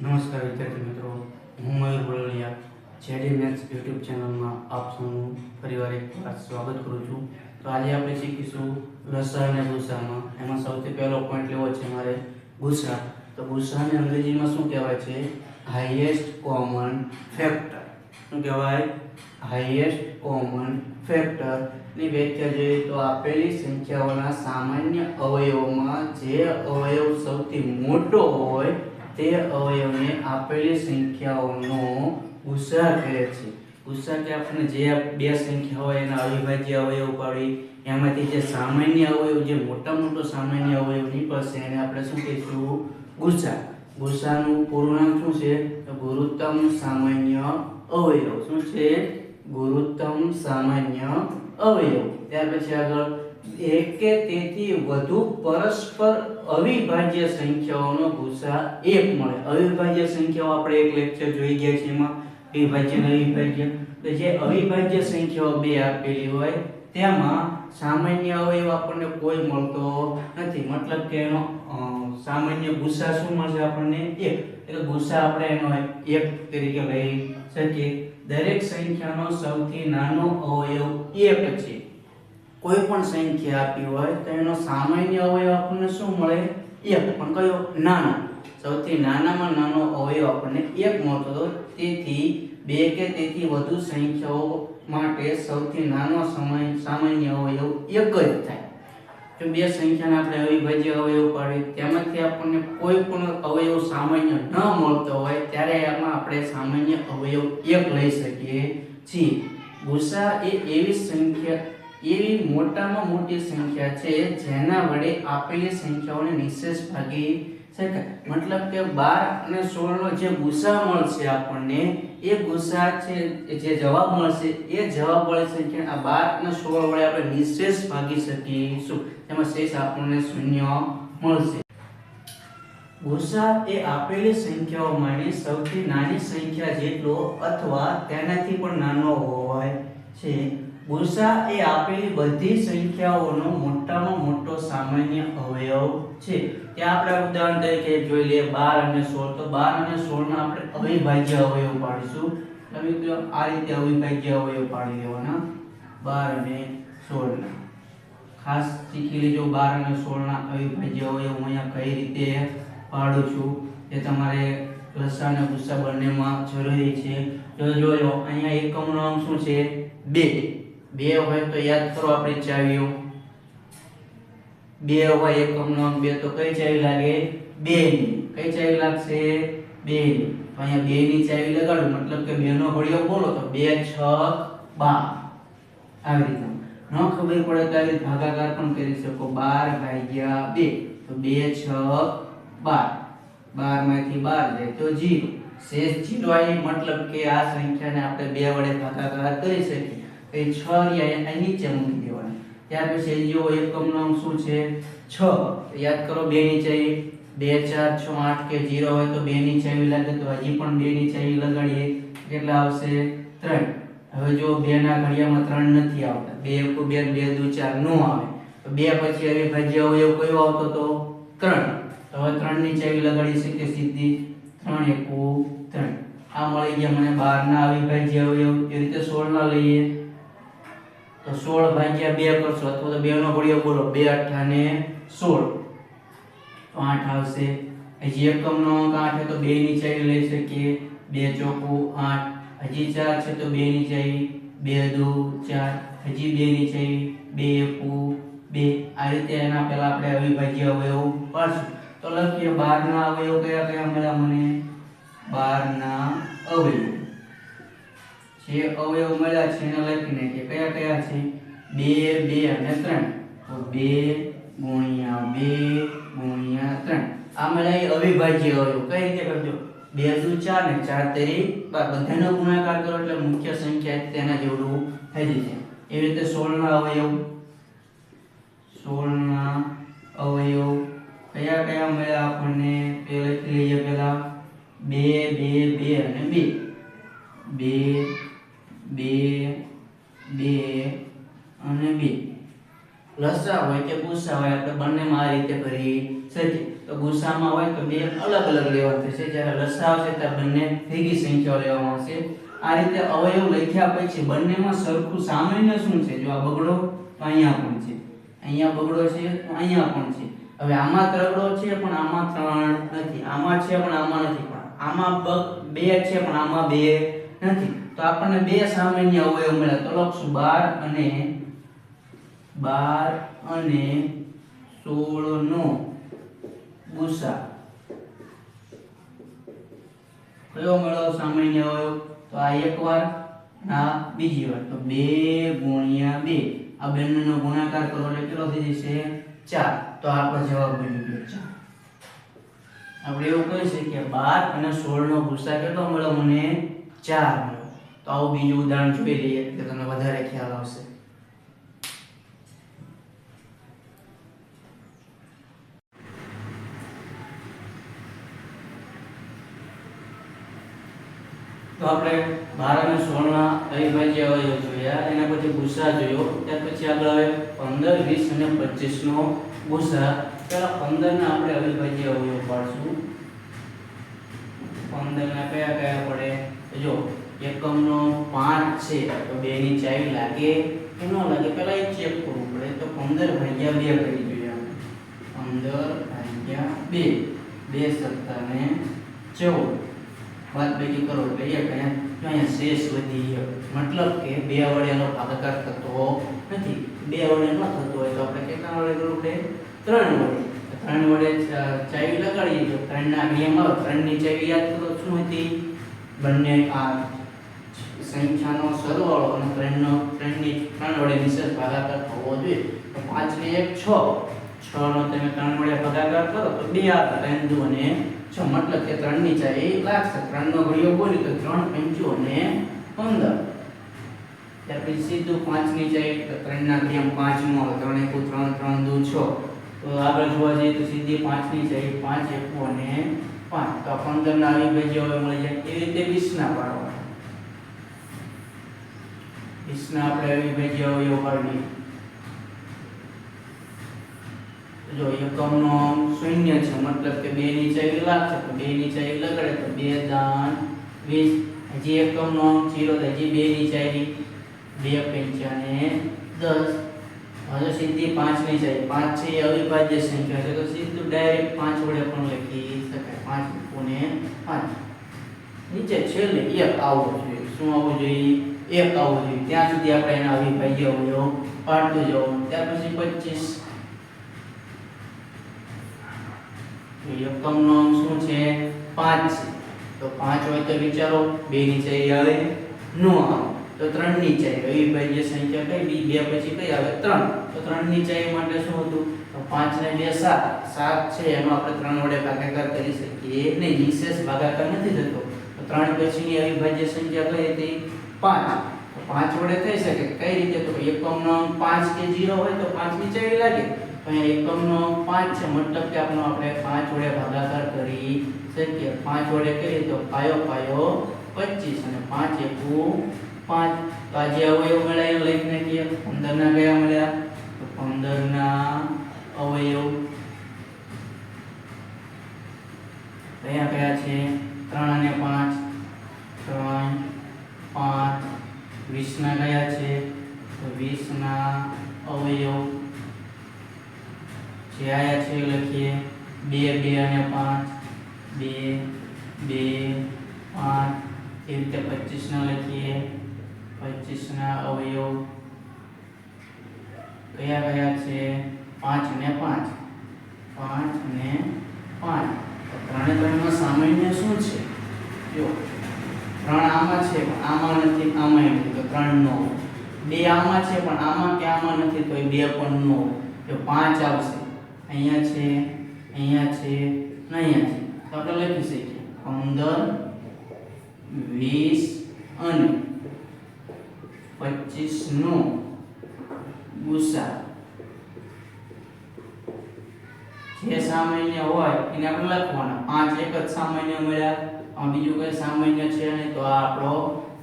નમસ્કાર વિદ્યાર્થી મિત્રો, હું Mayur Boldiya JD maths YouTube ચેનલમાં આપ સૌનું ફરીવાર એકવાર સ્વાગત કરું છું. તો આજે આપણે શીખીશું રસા અને ગુસ્સામાં. એમાં સૌથી પહેલો પોઈન્ટ લેવો છે મારે ગુસ્સા. તો ગુસ્સાને અંગ્રેજીમાં શું કહેવાય છે? હાઈએસ્ટ કોમન ફેક્ટર શું કહેવાય? હાઈએસ્ટ કોમન ફેક્ટરની વ્યાખ્યા જોઈએ તો આપેલી સંખ્યાઓના સામાન્ય અવયવોમાં જે અવયવ સૌથી મોટો હોય તે અવયવને આપેલી સંખ્યાઓનો ગુસાઅ કહે છે. ગુસાઅ કે આપણે જે બે સંખ્યા હોય, એના અવિભાજ્ય અવયવ પાડી, એમાંથી જે સામાન્ય અવયવ, જે મોટા મોટો સામાન્ય અવયવ નીકળશે, એને આપણે શું કહીશું? ગુસ્સા. ગુસ્સાનું પૂર્ણાંક શું છે? ગુરુત્તમ સામાન્ય અવયવ. શું છે? ગુરુત્તમ સામાન્ય અવયવ. ત્યાર પછી આગળ એક કે તેથી વધુ પરસ્પર અવિભાજ્ય સંખ્યાઓનો ગુસા એક મળે. અવિભાજ્ય સંખ્યાઓ આપણે એક લેક્ચર જોઈ ગયા છે એમાં. વિભાજ્ય અને અવિભાજ્ય. તો જે અવિભાજ્ય સંખ્યાઓ બે આપેલી હોય, તેમાં સામાન્ય અવયવ આપણને કોઈ મળતો નથી. મતલબ કે એનો સામાન્ય ગુસા શું મળશે આપણને? એક. એટલે ગુસા આપણે એનો એક તરીકે લઈ શકીએ. દરેક સંખ્યાનો સૌથી નાનો અવયવ એક છે. કોઈ પણ સંખ્યા આપી હોય તો એનો સામાન્ય અવયવ આપણને શું મળે? એક. પણ કયો? નાનો. સૌથી નાનામાં નાનો અવયવ આપણને એક મળતો હતો તેથી બે કે તેથી વધુ સંખ્યાઓ માટે સૌથી નાનો સમય સામાન્ય અવયવ એક જ થાય. જો બે સંખ્યાને આપણે અવિભાજ્ય અવયવ પાડીએ, તેમાંથી આપણને કોઈ પણ અવયવ સામાન્ય ન મળતો હોય, ત્યારે એમાં આપણે સામાન્ય અવયવ એક લઈ શકીએ છીએ. ગુસા એ એવી સંખ્યા એવી મોટામાં મોટી સંખ્યા છે, જેના વડે આપેલી સંખ્યાઓને નિશેષ ભાગી શકાય. મતલબ કે બાર અને સોળનો જે ગુસા મળશે આપણને, એ ગુસા છે, જે જવાબ મળશે, એ જવાબ વાળી સંખ્યા આ બાર અને સોળ વડે આપણે નિશેષ ભાગી શકીશું. તેમાં શેષ આપણને શૂન્ય મળશે. ગુસા એ આપેલી સંખ્યાઓમાંની સૌથી નાની સંખ્યા જેટલો અથવા તેનાથી પણ નાનો હોય છે. ગુસા એ આપેલી બધી સંખ્યાઓનો મોટામાં મોટો સામાન્ય અવયવ છે. ત્યાં આપણે ઉદાહરણ તરીકે જોઈ લઈએ, બાર અને સોળ. તો બાર અને સોળના આપણે અવિભાજ્ય અવયવ પાડીશું. તમે મિત્રો, આ રીતે અવિભાજ્ય અવયવ પાડી લેવાના બાર અને સોળના. ખાસ શીખી લેજો, બાર અને સોળના અવિભાજ્ય અવયવ હું અહીંયા કઈ રીતે પાડું છું એ તમારે લસા અને ગુસ્સા બંનેમાં જરૂરી છે. જો જોયો, અહીંયા એકમનો અંક શું છે? બે. બે હોય તો યાદ કરો આપણી ચાવીઓ. બે હોય એકમનું નામ બે, તો કઈ ચાવી લાગે? બે. ની કઈ ચાવી લાગશે? બે. ની અહીંયા બે ની ચાવી લગાડું, મતલબ કે બે નો ઘડિયો બોલો તો બે, છ, બાર. આવી રીતે. ન ખબર પડે તો આવી ભાગાકાર પણ કરી શકો. બાર ભાગ્યા બે. તો બે, છ, બાર. બારમાંથી બાર જાય તો જીરો શેષ જીરો આવી મતલબ કે આ સંખ્યાને આપણે બે વડે ભાગાકાર કરી શકીએ. તો એ છ રહ્યા એના નીચે મૂકી દેવાના. ત્યાર પછી જો એકમ નામ શું છે? છ. તો યાદ કરો, બે ની ચાવી બે, ચાર, છ, આઠ કે જીરો હોય તો 2 નીચે આવી લાગે, તો હજી પણ 2 નીચે આવી લગાડીએ. કેટલા આવશે? ત્રણ. હવે જો 2 ના ઘડિયામાં ત્રણ નથી આવતા. બે એકુ બે બે દુ ચાર નો આવે. તો બે પછી અવિભાજ્ય અવયવ કયો આવતો તો? ત્રણ. તો હવે 3 નીચે આવી લગાડી શકીએ સીધી? ત્રણ એકુ ત્રણ. આ મળી ગયા મને 12 ના અવિભાજ્ય અવયવ એ રીતે 16 ના લઈએ. તો સોળ ભાગ્યા બે કરશો અથવા તો બેનો ઘડિયો બોલો. બે અઠ્ઠા ને સોળ. તો આઠ આવશે. હજી એકમ નો અંક આઠ છે તો બે ની ચાવી લઈ શકીએ. બે ચોકુ આઠ. હજી ચાર છે તો બે ની ચાવી બે, દુ, ચાર. હજી બે ની ચાવી બે, એકુ, બે. આ રીતે એના પહેલા આપણે અવિભાજ્ય અવયવ પાડશું. તો લખીએ બાર ના અવયવ કયા કયા મળ્યા મને? બાર ના અવયવ. જે અવયવ મળ્યા છે એને લખી નાખીએ કયા કયા છે? બે બે અને ત્રણ. તો બે ગુણ્યા બે ગુણ્યા ત્રણ. આ મળ્યા એ અવિભાજ્ય અવયવ. કઈ રીતે કરજો? બે દુ ચાર ને ચાર તેરી બાર. બધાનો ગુણાકાર કરો એટલે મુખ્ય સંખ્યા તેના જેવડું થઈ જશે. એવી રીતે 16 ના અવયવ 16 ના અવયવ કયા કયા મળ્યા આપણને? તે લખી લઈએ પહેલા. બે બે બે અને બે. બે બે બે અને બે હોય કે ગુસા હોય, આપણે બંનેમાં આ રીતે કરી શકીએ તો ગુસ્સામાં હોય તો બે અલગ અલગ લેવા થશે. જ્યારે લસા આવશે ત્યારે બંને ભેગી સંખ્યાઓ લેવામાં આવશે. આ રીતે અવયવ લખ્યા પછી બંનેમાં સરખું સામાન્ય શું છે? જો આ બગડો તો અહીંયા પણ છે. અહીંયા બગડો છે તો અહીંયા પણ છે. હવે આમાં ત્રગડો છે પણ આમાં ત્રણ નથી. આમાં છે પણ આમાં નથી. પણ આમાં બગ બે છે પણ આમાં બે નથી. તો આપણને બે સામાન્ય અવયવ મળ્યા. તો લખશું બાર અને 12 અને 16 નો ગુસા કયો મળ્યો સામાન્ય અવયવ તો આ એક વાર, આ બીજી વાર. તો બે ગુણ્યા બે. આ બંનેનો ગુણાકાર કરો એટલે કેટલો થઈ જશે? ચાર. તો આપણો જવાબ બની ગયો ચાર. આપણે એવું કહી શકીએ કે બાર અને 16 નો ગુસા કેટલો મળ્યો? મને ચાર મળ્યો. તો આવું બીજું ઉદાહરણ જોઈ લઈએ એટલે તમને વધારે ખ્યાલ આવશે. તો આપણે બાર અને 16 ના અવિભાજ્ય અવયવ જોયા, એના પછી ગુસા જોયો, ત્યાર પછી આગળ આવે પંદર, વીસ અને 25 નો ગુસા પહેલા 15 ના આપણે અવિભાજ્ય અવયવ પાડશું. 15 ના કયા કયા પડે? જો, એકમનો પાંચ છે, તો 2 ની ચાવી લાગે. કે ન લાગે? પહેલા એ ચેક કરવું પડે. તો 15 ભાગ્યા બે કરી જોઈએ પંદર 15 ભાગ્યા 2 2 સત્તાને 14 બાદ બાકી કરો, એટલે એક અહીંયા શેષ વધી ગયો. મતલબ કે બે વડેનો ભાગાકાર થતો નથી. બે વડે ન થતો હોય તો આપણે કેટલા વડે કરવું પડે? ત્રણ વડે ત્રણ વડે ચાવી લગાડીએ તો ત્રણના નિયમ આવે. ત્રણની ચાવી યાદ કરો, શું હતી? બંને આ સંખ્યાનો સરવાળો અને ત્રણનો ત્રણની ત્રણ વડે નિશેષ ભાગાકાર થવો જોઈએ. તો પાંચ ને એક છ. છ નો તમે ત્રણ વડે ભાગાકાર કરો તો બે આ ત્રણ અને છ મતલબ કે ત્રણની ચાવી લાગશે ત્રણ નો ઘડિયો બોલી તો ત્રણ પંચો અને પંદર. ત્યાર પછી સીધું પાંચની ચાવી તો ત્રણ ના ઘડિયા પાંચ નો ત્રણ એકુ ત્રણ ત્રણ દુ છ. તો આગળ જોવા જઈએ તો સીધી પાંચની ચાવી પાંચ એકુ અને પાંચ. તો પંદર ના અવિભાજ્ય હવે મળી જાય. એવી રીતે વીસ ના પાડવા વીસ ના આપણે અવિભાજ્ય અવયવ પાડીએ જો એકમનો શૂન્ય છે, મતલબ કે બે નીચે લાખ છે, તો બે નીચે લગાડે, તો બે દાન વીસ. હજી એકમનો થાય હજી બે નીચે બે પંચાને દસ. હવે સીધી પાંચની ચાવી પાંચ છે એ અવિભાજ્ય સંખ્યા છે, તો સીધું ડાયરેક્ટ પાંચ વડે પણ લખી શકાય. પાંચ કોને પાંચ. નીચે છેલ્લે એક આવવું જોઈએ. શું આવવું જોઈએ? એક આવવું જોઈએ. ત્યાં સુધી આપણે એના અવિભાજ્ય અવયવ પાડતું જવું. ત્યાર પછી પચીસ. એકમનો અંક શું છે? 5 છે. તો 5 હોય તો વિચારો 2 ની આવે નો આવે. તો 3 ની ચાવી અવિભાજ્ય સંખ્યા કઈ, બી 2 પછી કઈ આવે? 3 તો 3 ની ચાવી માટે શું હતું? તો 5 ને 2 7 7 છે, એનો આપણે 3 વડે ભાગાકાર કરી શકીએ. નહીં નિશેષ ભાગાકાર નથી થતો. તો 3 પછીની અવિભાજ્ય સંખ્યા કઈ હતી? 5 તો 5 વડે થઈ શકે. કઈ રીતે? તો એકમનો અંક 5 કે 0 હોય તો 5 ની ચાવી લાગે. તો અહીંયા એકમનો પાંચ છે મતલબ કે આપણો આપણે પાંચ વડે ભાગાકાર કરી શકીએ. પાંચ વડે કરીએ તો પાયો પાયો 25 અને પાંચ એકું પાંચ. તો આજે અવયવ મળ્યા લખી નાખીએ 15 ના કયા મળ્યા. તો પંદરના અવયવ કયા કયા છે 3 અને 5 3 5 20 ના કયા છે તો 20 ના અવયવ જે આયા છે એ લખીએ બે બે અને પાંચ બે બે પાંચ એ રીતે પચીસ ના લખીએ પચીસ ના અવયવ કયા કયા છે? પાંચ ને પાંચ. પાંચ ને પાંચ. તો ત્રણે ત્રણમાં સામાન્ય શું છે? જો, ત્રણ આમાં છે, પણ આમાં નથી આમાં નથી તો ત્રણ નો. બે આમાં છે, પણ આમાં કે આમાં નથી, તો એ બે પણ નો. જો પાંચ આવશે. અહીંયા છે અહીંયા છે ને અહીંયા છે. તો આપણે લખી શકીએ. પંદર, વીસ અને પચીસ નો ગુસા જે સામાન્ય હોય એને આપણે લખવાના. પાંચ એક જ સામાન્ય મળ્યા. આ બીજું કઈ સામાન્ય છે નહીં તો આ આપણો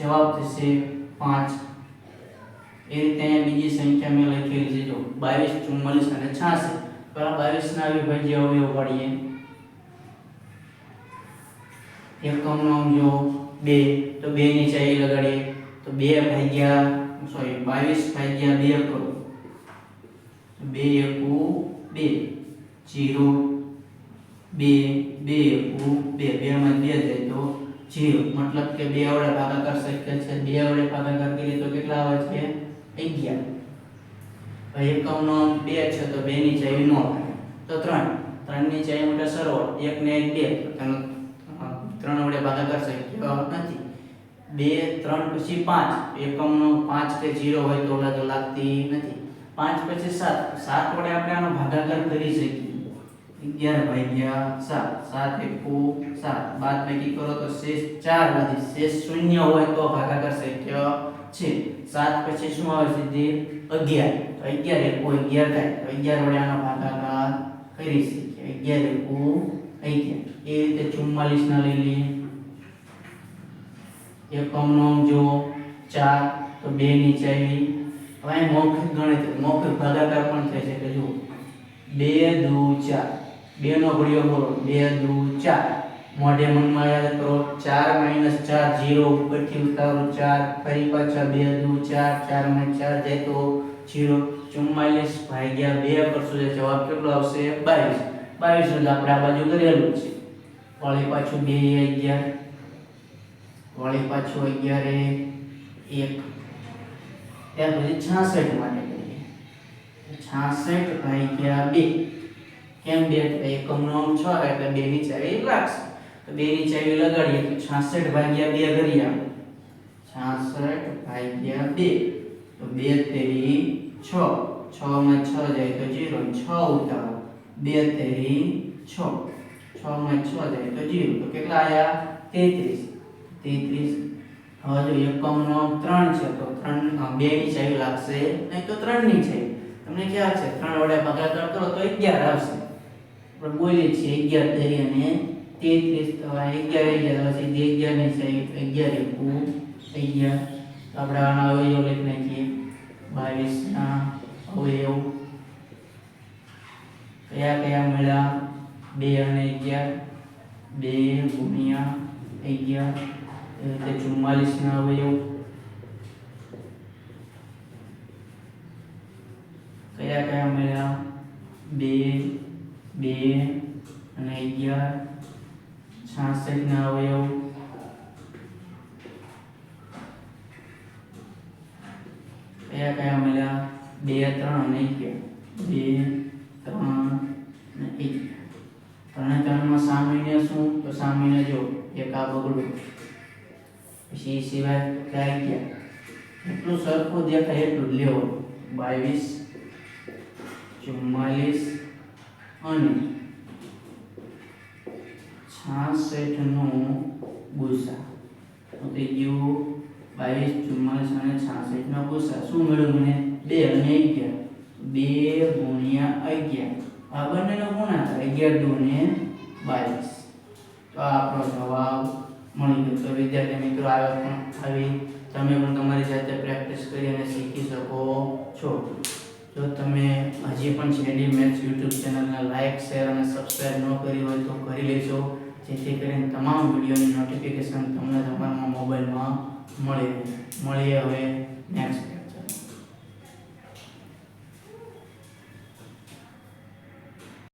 જવાબ થશે પાંચ. એ રીતે અહીંયા બીજી સંખ્યા મેં લખેલી છે. જો બાવીસ, ચુમ્માલીસ અને છ્યાસી. પેલા બાવીસના અવિભાજ્ય અવયવ પાડીએ. એકમનો આમ જો બે, તો બે ની ચાવી લગાડીએ. તો બે ભાગ્યા સોરી બાવીસ ભાગ્યા બે કરો. બે એકુ બે. જીરો બે બે એકુ બે. બે માં બે જાય તો જીરો. મતલબ કે બે વડે ભાગાકાર શક્ય છે. બે વડે ભાગાકાર કરીએ તો કેટલા આવે છે? અગિયાર. એકમનો બે છે તો બે ની ચાવી નો તો ત્રણ. ત્રણની ચાવી માટે સરવાળો એક ને એક બે. ત્રણ વડે ભાગાકાર શક્ય નથી. બે, ત્રણ, પછી પાંચ. એકમનો પાંચ કે જીરો હોય તો ઓલા લાગતી નથી. પાંચ પછી સાત. સાત વડે આપણે આનો ભાગાકાર કરી શકીએ. અગિયાર ભાગ્યા સાત. સાત એકુ સાત. બાદ બાકી કરો તો શેષ ચાર વધી શેષ શૂન્ય હોય તો ભાગાકાર શક્ય છે. સાત પછી શું આવે સીધી? અગિયાર. અગિયાર એકુ અગિયાર થાય. અગિયાર વડે આનો ભાગાકાર કરી શકીએ. અગિયાર એકુ અગિયાર. એ રીતે ચુમ્માલીસ ના લઈ લઈએ. એકમનો જો ચાર, તો બે નીચે આવી. હવે અહીં મૌખિક ગણિત, મૌખિક ભાગાકાર પણ થઈ એટલે જુઓ. બે દુ ચાર. બે નો ઘડિયો બોલો. બે દુ ચાર. મોઢે મનમાં યાદ કરો, ચાર માઇનસ ચાર જીરો, ઉપરથી ઉતારો, ચાર. ફરી પાછા બે દુ ચાર ચાર માઇનસ ચાર જાય તો જીરો. ચુમ્માલીસ ભાગ્યા બે કરશો જવાબ કેટલો આવશે? બાવીસ. બાવીસ એટલે આપણે આ બાજુ કરેલું છે. વળી પાછું બે અગિયાર વળી પાછું અગિયાર એક. ત્યાર પછી છાસઠ માટે કરીએ છાસઠ ભાગ્યા બે. કેમ બે? એકમનો છ એટલે બે ની ચાવી લાગશે. તો બે ની ચાવી લગાડીએ તો છાસઠ ભાગ્યા બે કરીએ આપણે છાસઠ ભાગ્યા બે. તો બે તેરી છ. છ માં છ જાય તો જીરો છ ઉતારો. બે તેરી છ. છ માં છ જાય તો જીરો. તો કેટલા આયા? તેત્રીસ. તેત્રીસ. હવે જો એકમનો ત્રણ છે, તો ત્રણ બે ની સાઈડ લાગશે, નહીં તો ત્રણની ચાવી તમને ખ્યાલ છે, ત્રણ વડે ભાગાકાર કરો તો અગિયાર આવશે. આપણે બોલીએ છીએ અગિયાર તેરી અને તેત્રીસ, તો અગિયાર અગિયાર હશે જે અગિયારની ચાવી અગિયાર એકુ, અગિયાર. તો આપણે આના અવયવ લખી નાખીએ. બાવીસ ના અવયવ. કયા કયા મળ્યા? બે અને અગિયાર. બે ગુણ્યા અગિયાર. એ રીતે ચુમ્માલીસ ના અવયવ કયા કયા મળ્યા બે બે અને અગિયાર છાસઠ ના અવયવ કયા કયા મળ્યા બે ત્રણ અને અગિયાર બે ત્રણ અને અગિયાર ત્રણે ત્રણમાં સામાન્ય શું તો સામાન્ય જો એક આ બગડું પછી એ સિવાય કયા અગિયાર એટલું સરખું દેખાય એટલું જ લેવો બાવીસ ચુમ્માલીસ અને છાસઠનું ગુસા તો તે ગયું બાવીસ ચુમ્માલીસ અને છાસઠ નો ગુસા શું મળ્યું મને બે અને અગિયાર બે ગુણ્યા અગિયાર આ બંનેનો ગુણાકાર અગિયાર દુ ને બાવીસ તો આ આપણો જવાબ મળી ગયું. તો વિદ્યાર્થી મિત્રો આવ્યો પણ આવી. તમે પણ તમારી જાતે પ્રેક્ટિસ કરી અને શીખી શકો છો. જો તમે હજી પણ જેડી મેથ્સ યુટ્યુબ ચેનલને લાઇક શેર અને સબસ્ક્રાઇબ ન કરી હોય તો કરી લેજો. જેથી કરીને તમામ વિડીયોની નોટિફિકેશન તમને તમારા મોબાઈલમાં મળે. મળીએ હવે નેક્સ્ટ